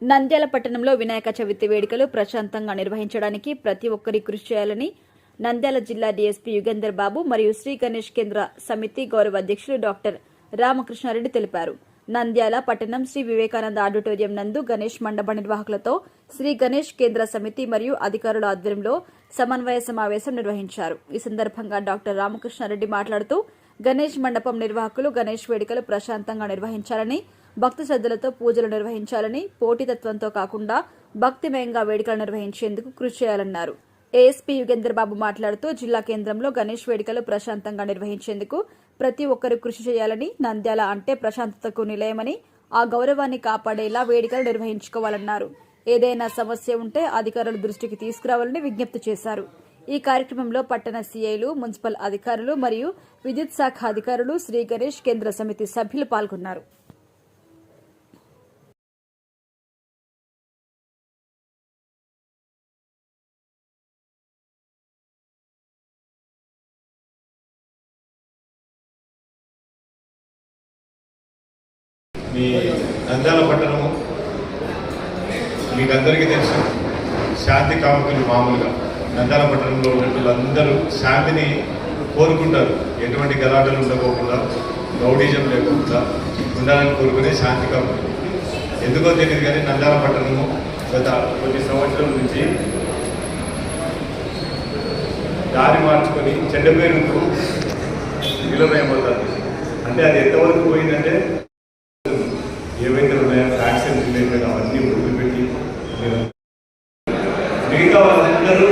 నంద్యాల పట్టణంలో వినాయక చవితి వేడుకలు ప్రశాంతంగా నిర్వహించడానికి ప్రతి ఒక్కరి కృషి చేయాలని నంద్యాల జిల్లా డీఎస్పీ యుగేందర్ బాబు మరియు శ్రీ గణేష్ కేంద్ర సమితి గౌరవ అధ్యక్షులు డాక్టర్ రామకృష్ణారెడ్డి తెలిపారు. నంద్యాల పట్టణం శ్రీ వివేకానంద ఆడిటోరియం నందు గణేష్ మండప నిర్వాహకులతో శ్రీ గణేష్ కేంద్ర సమితి మరియు అధికారుల ఆధ్వర్యంలో సమన్వయ సమావేశం నిర్వహించారు. ఈ సందర్భంగా డాక్టర్ రామకృష్ణారెడ్డి మాట్లాడుతూ గణేష్ మండపం నిర్వాహకులు గణేష్ వేడుకలు ప్రశాంతంగా నిర్వహించాలని భక్తి శ్రద్ధలతో పూజలు నిర్వహించాలని పోటీతత్వంతో కాకుండా భక్తిమయంగా వేడుకలు నిర్వహించేందుకు కృషి చేయాలన్నారు. ఏఎస్పీ యుగేందర్ బాబు మాట్లాడుతూ జిల్లా కేంద్రంలో గణేష్ వేడుకలు ప్రశాంతంగా నిర్వహించేందుకు ప్రతి ఒక్కరూ కృషి చేయాలని నంద్యాల అంటే ప్రశాంతతకు నిలయమని ఆ గౌరవాన్ని కాపాడేలా వేడుకలు నిర్వహించుకోవాలన్నారు. ఏదైనా సమస్య ఉంటే అధికారుల దృష్టికి తీసుకురావాలని విజ్ఞప్తి చేశారు. ఈ కార్యక్రమంలో పట్టణ సీఐలు మున్సిపల్ అధికారులు మరియు విద్యుత్ శాఖ అధికారులు శ్రీ గణేష్ కేంద్ర సమితి సభ్యులు పాల్గొన్నారు. మీ నంద్యాల పట్టణము. మీకందరికీ తెలుసు శాంతి కామకులు మామూలుగా. నంద్యాల పట్టణంలో ఉన్న శాంతిని కోరుకుంటారు. ఎటువంటి గలాటలు ఉండకోకుండా గౌడీజం లేకుండా ఉండాలని కోరుకునే శాంతి కామకులు ఎందుకో తెలియదు కానీ నంద్యాల పట్టణము గత కొన్ని సంవత్సరాల నుంచి దారి మార్చుకొని చెడ్డ పేరుకు విలువైపోతుంది అంటే అది ఎంతవరకు పోయిందంటే ఏవైతే ఉన్నాయో ఫ్యాక్షన్ రిలేటెడ్ అవన్నీ వదిలిపెట్టి మిగతా వాళ్ళందరూ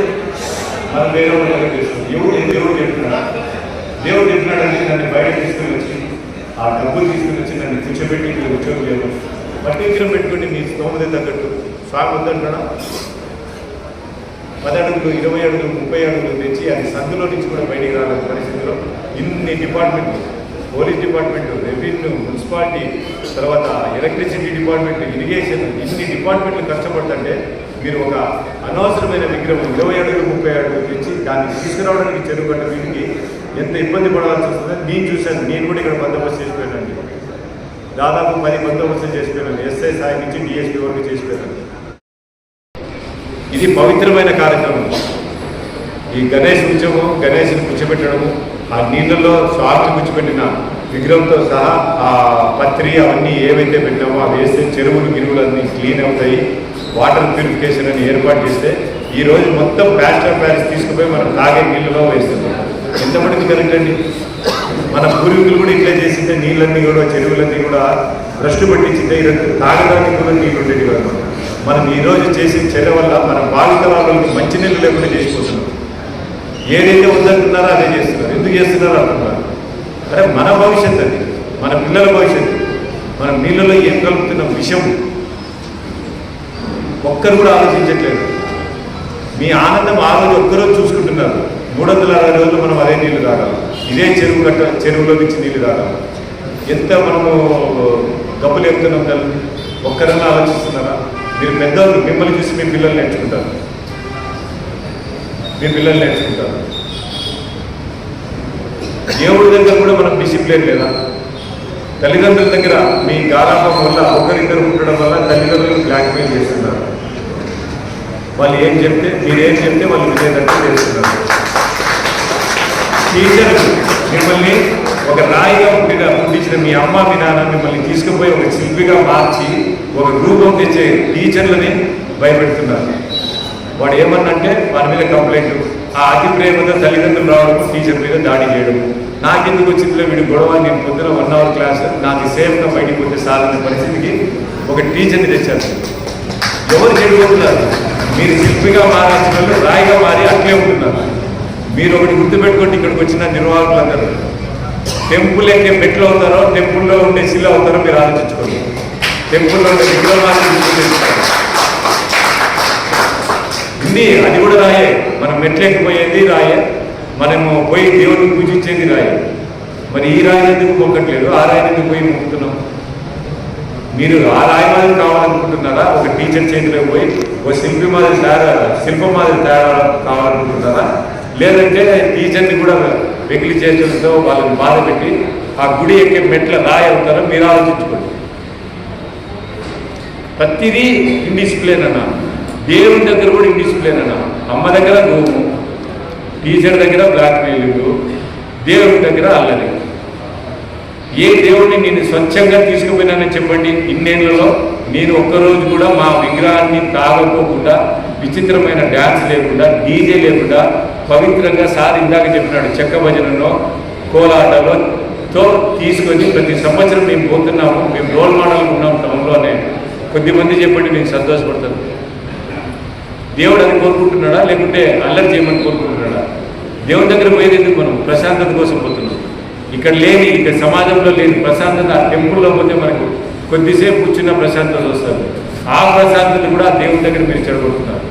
మనం వేరే వాళ్ళకి చేస్తాం. ఎవడు దేవుడు చెప్తున్నాడు దేవుడు చెప్పినాడని నన్ను బయట తీసుకుని వచ్చి ఆ డబ్బు తీసుకుని వచ్చి నన్ను కూర్చోబెట్టి ఇక్కడ ఉద్యోగం చేయడం. పట్టించడం పెట్టుకుని మీ స్తోమత తగ్గట్టు. స్వామి ఉందంటాడా పది అడుగులు ఇరవై అడుగులు ముప్పై అడుగులు తెచ్చి అది సందులో నుంచి కూడా బయటికి రాలేని పరిస్థితిలో ఇన్ని డిపార్ట్మెంట్లు పోలీస్ డిపార్ట్మెంట్ రెవెన్యూ మున్సిపాలిటీ తర్వాత ఎలక్ట్రిసిటీ డిపార్ట్మెంట్ ఇరిగేషన్ ఇన్ని డిపార్ట్మెంట్లు కష్టపడుతుంటే మీరు ఒక అనవసరమైన విగ్రహం ఇరవై అడుగులు ముప్పై అడుగులు తెచ్చి దాన్ని తీసుకురావడానికి చెరువు వీటికి ఎంత ఇబ్బంది పడాల్సి వస్తుందో నేను చూశాను. నేను కూడా ఇక్కడ బందోబస్తు చేసిపోయానండి. దాదాపు పది బందోబస్తు చేసిపోయాను. ఎస్ఐ సాయి నుంచి డిఎస్పీ వరకు చేసిపోయాను ఇది పవిత్రమైన కార్యక్రమం. ఈ గణేష్ ఉత్సవం గణేష్ని కూర్చోబెట్టడము ఆ నీళ్ళలో స్వామిని గుచ్చిపెట్టిన విగ్రహంతో సహా ఆ పత్రి అవన్నీ ఏవైతే పెట్టామో అవి వేస్తే చెరువులు గిరువులు అన్నీ క్లీన్ అవుతాయి. వాటర్ ప్యూరిఫికేషన్ అని ఏర్పాటు చేస్తే ఈ రోజు మొత్తం ప్లాస్టర్ ప్యారిస్ తీసుకుపోయి మనం తాగే నీళ్ళలో వేస్తున్నాం. ఎంతమందికి కరెక్ట్ అండి? మన పూర్వీకులు కూడా ఇట్లా చేసింటే నీళ్ళన్నీ కూడా చెరువులన్నీ కూడా భ్రష్టు పట్టించింటే ఈరోజు తాగడానికి కూడా నీళ్ళు ఉండేది కాదు. మనం ఈరోజు చేసిన చర్య వల్ల మన బాధితరాలకు మంచి నీళ్ళు లేకుండా చేసిపోతున్నాం. ఏదైతే ఉందంటున్నారో అదే చేస్తున్నారు. ఎందుకు చేస్తున్నారు అనుకున్నారు? అరే మన భవిష్యత్ అది. మన పిల్లల భవిష్యత్తు. మనం నీళ్ళలో ఏం కలుపుతున్న విషయం. ఒక్కరు కూడా ఆలోచించట్లేదు. మీ ఆనందం ఆ రోజు ఒక్కరోజు చూసుకుంటున్నారు. మూడు వందల అరవై రోజులు మనం అదే నీళ్ళు తాగాలి ఇదే చెరువు కట్ట చెరువులో నుంచి నీళ్ళు తాగాలి ఎంత మనము గబ్బులు ఎక్కుతున్నాం తల్లి? ఒక్కరన్నా ఆలోచిస్తున్నారా? మీరు పెద్దవాళ్ళు మిమ్మల్ని చూసి మీ పిల్లలు నేర్చుకుంటారు. మీ పిల్లలు నేర్చుకుంటారు. దేవుడి దగ్గర కూడా మనం డిసిప్లిన్ లేదా? తల్లిదండ్రుల దగ్గర మీ గారాపం వల్ల ఒకరిద్దరు ఉండడం వల్ల తల్లిదండ్రులు బ్లాక్మెయిల్ చేస్తున్నారు. వాళ్ళు ఏం చెప్తే మీరు చెప్తే వాళ్ళు విజయదండ్రులు చేస్తున్నారు టీచర్ మిమ్మల్ని ఒక రాయిగా ఉండిగా పుట్టించిన మీ అమ్మ మీ నాన్న మిమ్మల్ని తీసుకుపోయి ఒక శిల్పిగా మార్చి ఒక రూపం తెచ్చే టీచర్లని భయపెడుతున్నారు. వాడు ఏమన్నంటే వాడి మీద కంప్లైంట్ ఆ అతి ప్రేమతో తల్లిదండ్రులు రావడం టీచర్ మీద దాడి చేయడం. నాకెందుకు వచ్చిందిలో వీడి గొడవ? నేను పొద్దున వన్ అవర్ క్లాస్ నాకు సేఫ్గా బయటికి పోతే సాలనే పరిస్థితికి ఒక టీచర్ని తెచ్చారు. ఎవరు చెడిపోతున్నారు మీరు శిల్పిగా మారాల్సిన వాళ్ళు రాయిగా మారి అట్లే ఉంటున్నారు. మీరు ఒకటి గుర్తుపెట్టుకోండి ఇక్కడికి వచ్చిన నిర్వాహకులు అందరూ టెంపుల్ ఎక్కే మెట్లు అవుతారో టెంపుల్లో ఉండే శిల అవుతారో మీరు ఆలోచించుకోండి. టెంపుల్లో ఉండే విగ్రహాలు ఉంది అది కూడా రాయే. మనం మెట్లెక్కిపోయేది రాయే. మనము పోయి దేవుడిని పూజించేది రాయే. మరి ఈ రాయి ఎందుకు మొక్కట్లేదు ఆ రాయి ఎందుకు పోయి మొక్కుతున్నాం మీరు ఆ రాయి మాదిరి కావాలనుకుంటున్నారా? ఒక టీచర్ చేతిలో పోయి ఒక శిల్పి మాదిరి తయారు శిల్పం మాదిరి తయారు కావాలనుకుంటున్నారా? లేదంటే టీచర్ని కూడా వెకిలి చేతులతో వాళ్ళని బాధ పెట్టి ఆ గుడి ఎక్కే మెట్ల రాయి అవుతారో మీరు ఆలోచించుకోండి. ప్రతిదీ ఇండిసిప్లిన్ అన్నాను దేవుని దగ్గర కూడా ఇండిసిప్లిన్ అన్న. అమ్మ దగ్గర గోము టీచర్ దగ్గర బ్లాక్ మెయిలింగ్ దేవుని దగ్గర అల్లరి ఏ దేవుడిని నేను స్వచ్ఛంగా తీసుకుపోయినానని చెప్పండి? ఇన్నేళ్ళలో నేను ఒక్కరోజు కూడా మా విగ్రహాన్ని తాగకోకుండా విచిత్రమైన డ్యాన్స్ లేకుండా డీజే లేకుండా పవిత్రంగా సార్ ఇందాక చెప్పినాడు చెక్క భజనలో కోలాటలో తో తీసుకొని ప్రతి సంవత్సరం మేము పోతున్నాము మేము రోల్ మోడల్ ఉన్నాం టౌన్లోనే కొద్దిమంది చెప్పండి నేను సంతోషపడతాను. దేవుడు అని కోరుకుంటున్నాడా? లేకుంటే అల్లరి చేయమని కోరుకుంటున్నాడా? దేవుడి దగ్గర పోయేది ఎందుకు మనం? ప్రశాంతత కోసం పోతున్నాం. ఇక్కడ లేని ఇక్కడ సమాజంలో లేని ప్రశాంతత ఆ టెంపుల్లో పోతే మనకు కొద్దిసేపు కూర్చున్న ప్రశాంతత వస్తుంది. ఆ ప్రశాంతత కూడా దేవుని దేవుడి దగ్గర మీరు చెడగొడుతున్నారు.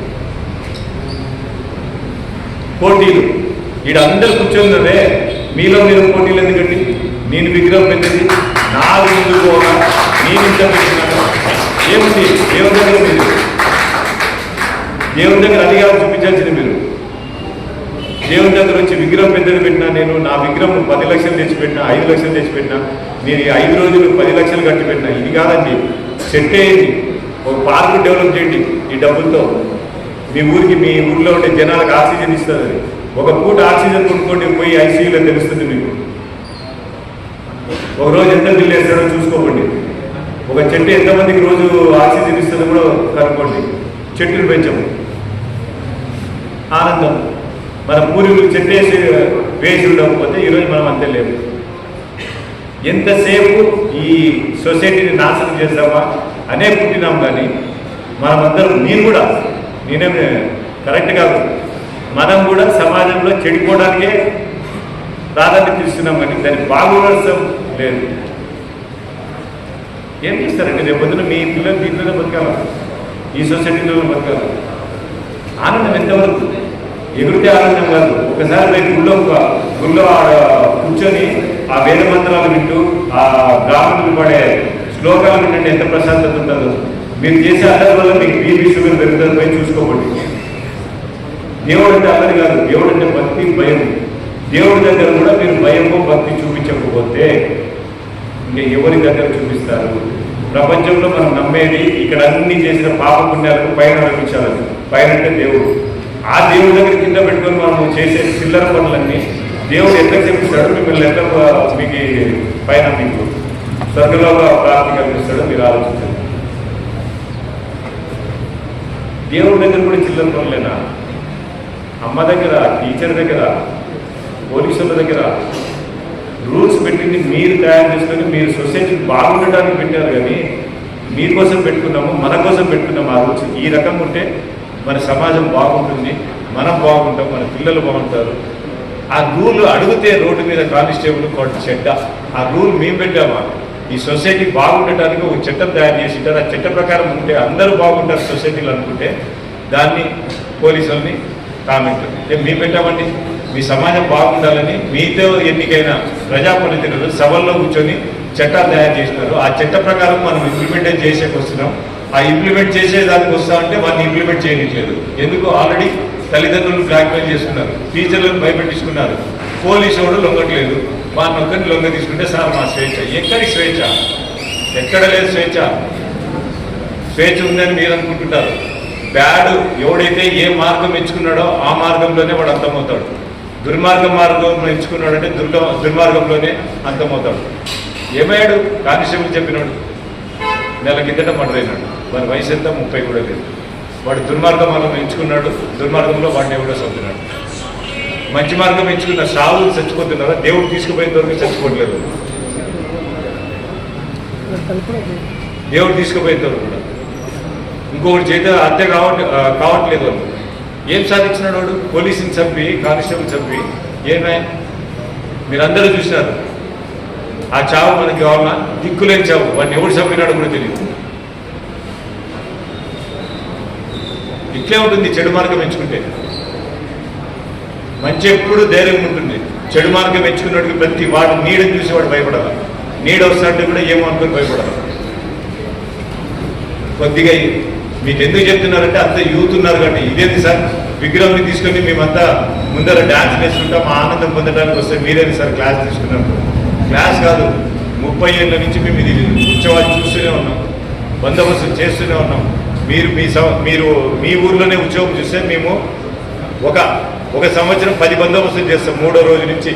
పోటీలు. ఈడ అందరు కూర్చున్నదే. మీలో మీరు పోటీలు ఎందుకండి? నేను విగ్రహం పెట్టింది నాకు ముందు పోగా నేను ఇంత పెట్టినాను. ఏముంది? దేవుని దగ్గర మీరు దేవుని దగ్గర అధికారం చూపించాల్సింది మీరు. దేవుని దగ్గర వచ్చి విగ్రహం పెద్దది పెట్టినా నేను నా విగ్రహం పది లక్షలు తెచ్చిపెట్టినా ఐదు లక్షలు తెచ్చిపెట్టినా నేను ఈ ఐదు రోజులు పది లక్షలు కట్టి పెట్టినా. ఇది కాదండి. సెట్ అయ్యింది ఒక పార్క్ డెవలప్ చేయండి ఈ డబ్బులతో. మీ ఊరికి మీ ఊర్లో ఉండే జనాలకు ఆక్సిజన్ ఇస్తుంది. ఒక పూట ఆక్సిజన్ కొనుక్కోండి పోయి ఐసీయూలో తెలుస్తుంది మీకు. ఒక రోజు ఎంత బిల్లు వేస్తాడో చూసుకోకండి. ఒక చెట్టు ఎంతమందికి రోజు ఆక్సిజన్ ఇస్తుందో కూడా కనుక్కోండి. చెట్లు పెంచము. ఆనందం. మన పూర్వీకులు చెప్పేసి వేసి ఉండకపోతే ఈరోజు మనం అంతే లేము. ఎంతసేపు ఈ సొసైటీని నాశనం చేస్తామా అనే పుట్టినాం కానీ మనమందరం నేను కూడా నేనే కరెక్ట్ కాదు. మనం కూడా సమాజంలో చెడిపోవడానికే ప్రాధాన్యత ఇస్తున్నాం కానీ దాన్ని బాగుపడడం లేదు. ఏం చేస్తారండి? రేపు పొద్దున మీ పిల్లలు దీంట్లోనే బతకాలి? ఈ సొసైటీలోనే బతకాలి? ఆనందం ఎంతవరకు ఎగురితే ఆనందం కాదు. ఒకసారి రేపు గుళ్ళో ఒక- గుళ్ళో ఆడ కూర్చొని ఆ వేద మంత్రాలు వింటూ ఆ బ్రాహ్మణులు పడే శ్లోకాలు వింటే ఎంత ప్రశాంతత ఉంటుందో. మీరు చేసే అల్లరి వల్ల మీకు బీపీ షుగర్ పెరుగుతుంది పోయి చూసుకోకండి దేవుడు అంటే అల్లరి కాదు. దేవుడు అంటే భక్తి భయం. దేవుడి దగ్గర కూడా మీరు భయము భక్తి చూపించకపోతే ఇంకా ఎవరి దగ్గర చూపిస్తారు? ప్రపంచంలో మనం నమ్మేది ఇక్కడ అన్ని చేసిన పాప పుణ్యాలకు పైన నడిపించాలని. పైన అంటే దేవుడు. ఆ దేవుడి దగ్గర కింద పెట్టుకొని మనం చేసే చిల్లర పనులన్నీ దేవుడు ఎట్లా చెప్పిస్తాడు మిమ్మల్ని ఎట్లా మీకు పైన మీకు స్వర్గలోక ప్రాప్తి కల్పిస్తాడో మీరు ఆలోచించండి. దేవుడి దగ్గర కూడా చిల్లర పనులేనా? అమ్మ దగ్గర టీచర్ దగ్గర పోలీసుల దగ్గర రూల్స్ పెట్టింది మీరు తయారు చేసుకొని మీరు సొసైటీ బాగుండడానికి పెట్టారు కానీ మీకోసం పెట్టుకున్నాము మన కోసం పెట్టుకున్నాము ఆ రూల్స్ ఈ రకంగా ఉంటే మన సమాజం బాగుంటుంది మనం బాగుంటాం మన పిల్లలు బాగుంటారు. ఆ రూల్ అడిగితే రోడ్డు మీద కానిస్టేబుల్ కోట చెడ్డ. ఆ రూల్ మేము పెట్టామా? ఈ సొసైటీ బాగుండటానికి ఒక చట్టం తయారు చేసి ఆ చట్ట ప్రకారం ఉంటే అందరూ బాగుంటారు సొసైటీలు అనుకుంటే దాన్ని పోలీసుల్ని కామెంట్. మేము పెట్టామండి? మీ సమాజం బాగుండాలని మీతో ఎన్నికైన ప్రజాప్రతినిధులు సభల్లో కూర్చొని చట్టాలు తయారు చేసినారు ఆ చట్ట ప్రకారం మనం ఇంప్లిమెంట్ చేసేకి వస్తున్నాం ఆ. ఇంప్లిమెంట్ చేసేదానికి వస్తా వాళ్ళని ఇంప్లిమెంట్ చేయట్లేదు ఎందుకు? ఆల్రెడీ తల్లిదండ్రులు బ్లాక్మెయిల్ చేసుకున్నారు. టీచర్లను భయపెట్టించుకున్నారు. పోలీసు వాడు లొంగట్లేదు. మా నొక్కని లొంగ తీసుకుంటే సార్ మా స్వేచ్ఛ. ఎక్కడి స్వేచ్ఛ? ఎక్కడ లేదు స్వేచ్ఛ. స్వేచ్ఛ ఉందని మీరు అనుకుంటుంటారు. బ్యాడ్ ఎవడైతే ఏ మార్గం ఎంచుకున్నాడో ఆ మార్గంలోనే వాడు అర్థమవుతాడు. దుర్మార్గం మార్గం ఎంచుకున్నాడంటే దుర్గ దుర్మార్గంలోనే అంతమవుతాడు. ఏమయ్యాడు? కానిస్టేబుల్ చెప్పినాడు. నెల కిందట మర్డర్ అయినాడు. వారి వయసు ఎంత? ముప్పై కూడా లేదు. వాడు దుర్మార్గ మార్గం ఎంచుకున్నాడు. దుర్మార్గంలో వాడిని ఎవడో చదువుతున్నాడు మంచి మార్గం ఎంచుకున్న సావులు చచ్చిపోతున్నారా దేవుడు తీసుకుపోయేంత వరకు చచ్చిపోవట్లేదు. దేవుడు తీసుకుపోయేంత వరకు కూడా ఇంకొకటి చేత హత్య కావట్ కావట్లేదు వాళ్ళు ఏం సాధించినాడు వాడు? పోలీసుని చంపి కానిస్టేబుల్ చంపి. ఏమే మీరందరూ చూసినారు. ఆ చావు మనకి కావాలన్నా దిక్కులేని చావు. వాడిని ఎవడు చంపినాడు కూడా తెలియదు. ఇట్లే ఉంటుంది చెడు మార్గం ఎంచుకుంటే. మంచి ఎప్పుడు ధైర్యం ఉంటుంది. చెడు మార్గం ఎంచుకున్నట్టుగా ప్రతి వాడు నీడని చూసి వాడు భయపడాలి. నీడ వస్తాడంటే కూడా ఏమో అనుకుని భయపడాలి. కొద్దిగా మీకు ఎందుకు చెప్తున్నారంటే అంత యూత్ ఉన్నారు కాబట్టి ఇదేంటి సార్? విగ్రహం తీసుకొని మేమంతా ముందర డాన్స్ వేసుకుంటాం మా ఆనందం పొందడానికి వస్తే మీరేది సార్ క్లాస్ తీసుకున్నారు? క్లాస్ కాదు ముప్పై ఏళ్ళ నుంచి మేము ఇది ఉత్సవాలు చూస్తూనే ఉన్నాం బందోబస్తు చేస్తూనే ఉన్నాం. మీరు మీ మీరు మీ ఊర్లోనే ఉద్యోగం చూస్తే మేము ఒక ఒక సంవత్సరం పది బందోబస్తులు చేస్తాం మూడో రోజు నుంచి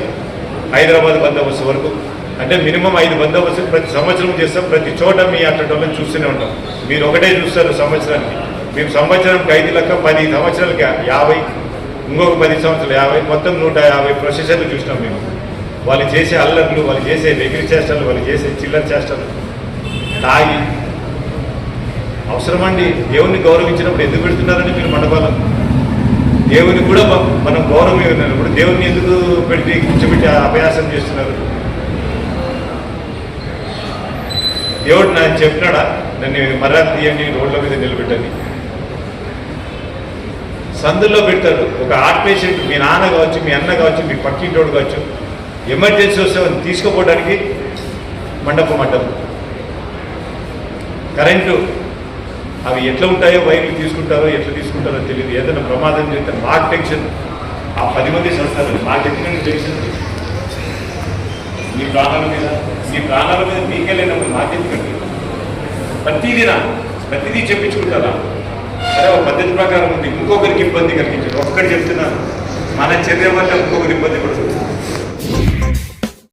హైదరాబాద్ బందోబస్తు వరకు. అంటే మినిమం ఐదు బందోబస్తు ప్రతి సంవత్సరం చేస్తాం. ప్రతి చోట మీ అట్టడంలో చూస్తూనే ఉంటాం. మీరు ఒకటే చూస్తారు సంవత్సరానికి. మేము సంవత్సరంకి ఐదు లెక్క పది సంవత్సరాలకి యాభై ఇంకొక పది సంవత్సరాలు యాభై మొత్తం నూట యాభై ప్రొసెసర్లు చూసినాం మేము. వాళ్ళు చేసే అల్లర్లు వాళ్ళు చేసే వెగిరి చేష్టలు వాళ్ళు చేసే చిల్లర చేష్టలు. తాగి. అవసరమండి. దేవుణ్ణి గౌరవించినప్పుడు ఎందుకు పెడుతున్నారని మీరు మండపాలం దేవుని కూడా మనం గౌరవం ఇవ్వలేదు దేవుణ్ణి ఎందుకు పెట్టి కూర్చోబెట్టి అభ్యాసం చేస్తున్నారు? దేవుడు నాకు చెప్పినాడా? నన్ను మర్యాద తీయండి రోడ్ల మీద నిలబెట్టండి. సందుల్లో పెడతారు. ఒక హార్ట్ పేషెంట్ మీ నాన్న కావచ్చు మీ అన్న కావచ్చు మీ పక్కింటోడు కావచ్చు ఎమర్జెన్సీ వస్తే తీసుకుపోవడానికి మండపం మండపం కరెంటు అవి ఎట్లా ఉంటాయో వైర్లు తీసుకుంటారో ఎట్లా తీసుకుంటారో తెలియదు. ఏదైనా ప్రమాదం చేస్తే మాకు టెన్షన్. ఆ పది మంది సంస్థలు మాకు ఎందుకంటే టెన్షన్? మీ ప్రాణాల మీద. మీ ప్రాణాల మీద మీకే లేనప్పుడు మాకెందుకండి ప్రతిదీనా ప్రతిదీ చెప్పించుకుంటారా? సరే ఒక పద్ధతి ప్రకారం ఉంది. ఇంకొకరికి ఇబ్బంది కలిగించారు. ఒక్కటి చెప్తున్నాను మన చర్య వల్ల ఇంకొకరి ఇబ్బంది పడుతుంది